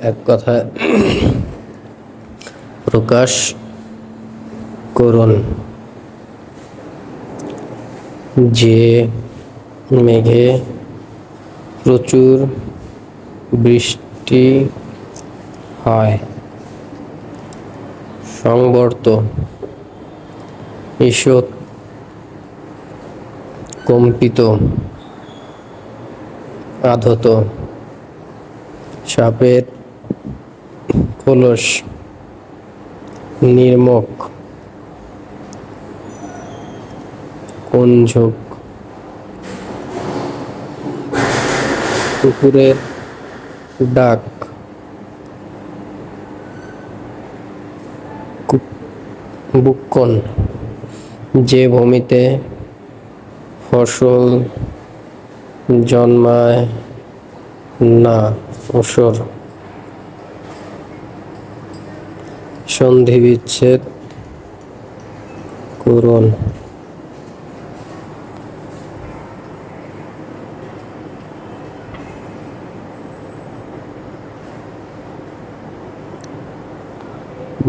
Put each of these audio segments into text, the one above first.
এক কথায় প্রকাশ করুন। যে মেঘে প্রচুর বৃষ্টি হয় সংবর্ত ঈষৎ কম্পিত আধত সাপের খোলস নির্মক কুঞ্ঝক কুকুরের ডাক। বুক্কন যে ভূমিতে ফসল জন্মায় না অসর। সন্ধি বিচ্ছেদ করুন।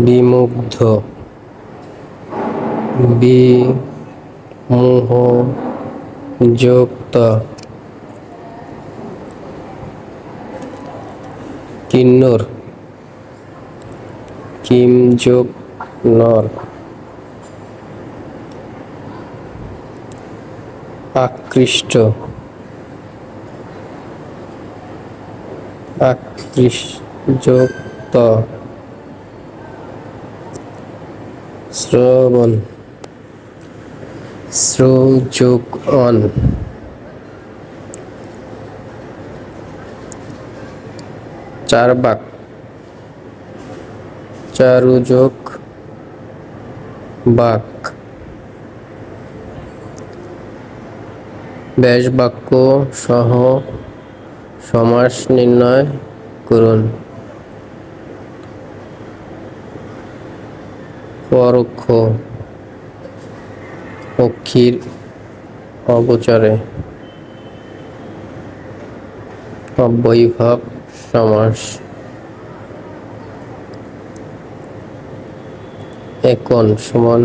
বিমুগ্ধ। বিমোহ যুক্ত কিন্নর। কিম যোগ নর। আকৃষ্ট। আকৃষ্ট শ্রবণ। শ্রোযোগ অন চারবাক চারুযোগ বাক। ব্যাস বাক্য সহ সমাস নির্ণয় করুন। পরোক্ষ অক্ষির অগোচরে। অব্যয়ীভাব সমাস একন সমান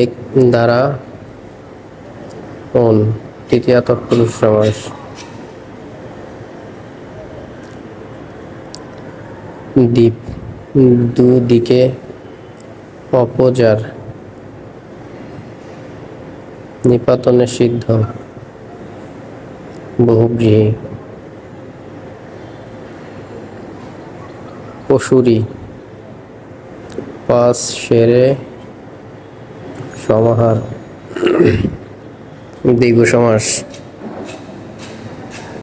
এক দ্বারা অন তৃতীয় তৎপুরুষ সমাস। দ্বীপ দুদিকে অপজার নিপাতনে সিদ্ধ, বহুব্রীহি। পশুরি পাঁচ সেরে সমাহার। দীর্ঘ সমাস।